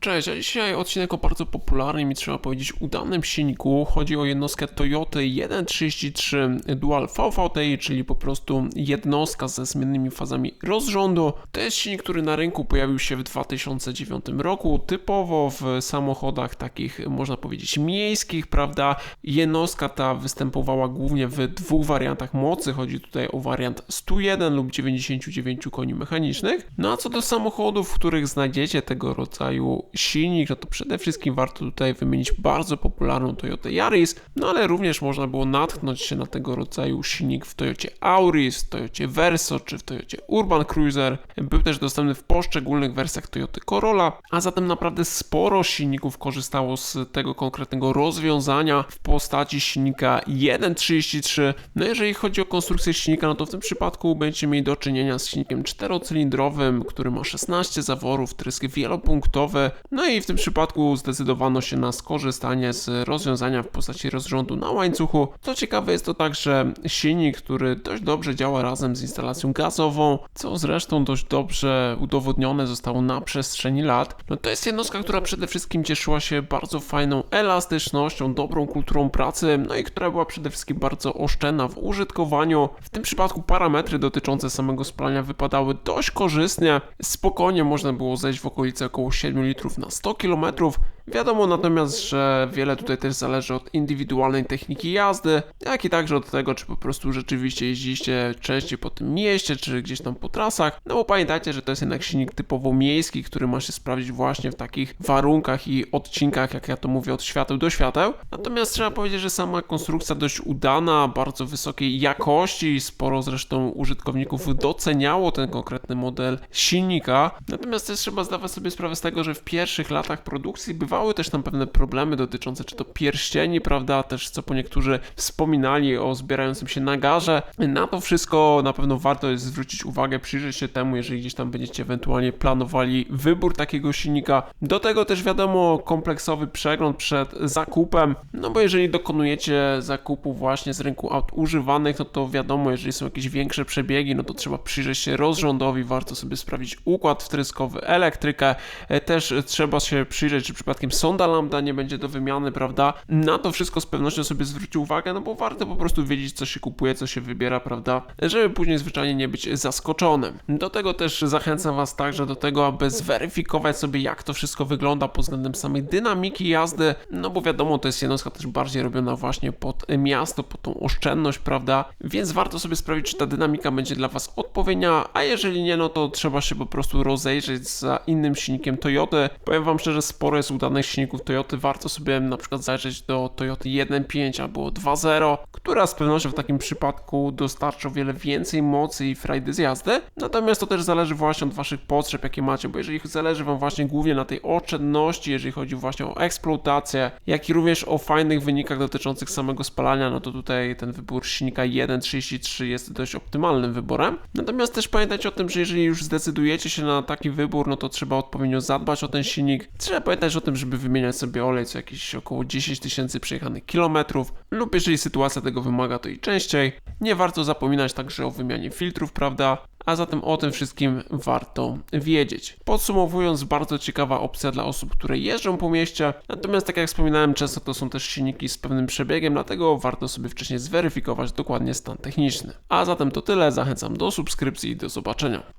Cześć, a dzisiaj odcinek o bardzo popularnym i trzeba powiedzieć udanym silniku. Chodzi o jednostkę Toyota 1.33 Dual VVTi, czyli po prostu jednostka ze zmiennymi fazami rozrządu. To jest silnik, który na rynku pojawił się w 2009 roku, typowo w samochodach takich, można powiedzieć, miejskich, prawda? Jednostka ta występowała głównie w dwóch wariantach mocy. Chodzi tutaj o wariant 101 lub 99 koni mechanicznych. No a co do samochodów, w których znajdziecie tego rodzaju silnik, no to przede wszystkim warto tutaj wymienić bardzo popularną Toyota Yaris, no ale również można było natknąć się na tego rodzaju silnik w Toyocie Auris, w Toyocie Verso czy w Toyocie Urban Cruiser. Był też dostępny w poszczególnych wersjach Toyoty Corolla, a zatem naprawdę sporo silników korzystało z tego konkretnego rozwiązania w postaci silnika 1.33. No jeżeli chodzi o konstrukcję silnika, no to w tym przypadku będziecie mieli do czynienia z silnikiem czterocylindrowym, który ma 16 zaworów, tryski wielopunktowe, no i w tym przypadku zdecydowano się na skorzystanie z rozwiązania w postaci rozrządu na łańcuchu. Co ciekawe jest to także silnik, który dość dobrze działa razem z instalacją gazową, co zresztą dość dobrze udowodnione zostało na przestrzeni lat. No to jest jednostka, która przede wszystkim cieszyła się bardzo fajną elastycznością, dobrą kulturą pracy, no i która była przede wszystkim bardzo oszczędna w użytkowaniu. W tym przypadku parametry dotyczące samego spalania wypadały dość korzystnie. Spokojnie można było zejść w okolice około 7 litrów na 100 km. Wiadomo natomiast, że wiele tutaj też zależy od indywidualnej techniki jazdy, jak i także od tego, czy po prostu rzeczywiście jeździliście częściej po tym mieście, czy gdzieś tam po trasach. No bo pamiętajcie, że to jest jednak silnik typowo miejski, który ma się sprawdzić właśnie w takich warunkach i odcinkach, jak ja to mówię, od świateł do świateł. Natomiast trzeba powiedzieć, że sama konstrukcja dość udana, bardzo wysokiej jakości, sporo zresztą użytkowników doceniało ten konkretny model silnika. Natomiast też trzeba zdawać sobie sprawę z tego, że w pierwszych latach produkcji bywały też tam pewne problemy dotyczące czy to pierścieni, prawda, też co po niektórzy wspominali o zbierającym się nagarze. Na to wszystko na pewno warto jest zwrócić uwagę, przyjrzeć się temu, jeżeli gdzieś tam będziecie ewentualnie planowali wybór takiego silnika. Do tego też wiadomo kompleksowy przegląd przed zakupem, no bo jeżeli dokonujecie zakupu właśnie z rynku aut używanych, no to wiadomo, jeżeli są jakieś większe przebiegi, no to trzeba przyjrzeć się rozrządowi, warto sobie sprawdzić układ wtryskowy, elektrykę, E, też trzeba się przyjrzeć, czy przypadkiem sonda lambda nie będzie do wymiany, prawda? Na to wszystko z pewnością sobie zwrócić uwagę, no bo warto po prostu wiedzieć, co się kupuje, co się wybiera, prawda? Żeby później zwyczajnie nie być zaskoczonym. Do tego też zachęcam Was także do tego, aby zweryfikować sobie, jak to wszystko wygląda pod względem samej dynamiki jazdy, no bo wiadomo, to jest jednostka też bardziej robiona właśnie pod miasto, pod tą oszczędność, prawda? Więc warto sobie sprawdzić, czy ta dynamika będzie dla Was odpowiednia, a jeżeli nie, no to trzeba się po prostu rozejrzeć za innym silnikiem Toyoty. Powiem Wam szczerze, sporo jest udanych silników Toyoty. Warto sobie na przykład zajrzeć do Toyoty 1.5 albo 2.0, która z pewnością w takim przypadku dostarcza o wiele więcej mocy i frajdy z jazdy. Natomiast to też zależy właśnie od Waszych potrzeb, jakie macie, bo jeżeli zależy Wam właśnie głównie na tej oszczędności, jeżeli chodzi właśnie o eksploatację, jak i również o fajnych wynikach dotyczących samego spalania, no to tutaj ten wybór silnika 1.33 jest dość optymalnym wyborem. Natomiast też pamiętajcie o tym, że jeżeli już zdecydujecie się na taki wybór, no to trzeba odpowiednio zadbać o ten silnik. Trzeba pamiętać o tym, żeby wymieniać sobie olej co jakieś około 10 tysięcy przejechanych kilometrów, lub jeżeli sytuacja tego wymaga, to i częściej. Nie warto zapominać także o wymianie filtrów, prawda? A zatem o tym wszystkim warto wiedzieć. Podsumowując, bardzo ciekawa opcja dla osób, które jeżdżą po mieście. Natomiast, tak jak wspominałem, często to są też silniki z pewnym przebiegiem, dlatego warto sobie wcześniej zweryfikować dokładnie stan techniczny. A zatem to tyle. Zachęcam do subskrypcji i do zobaczenia.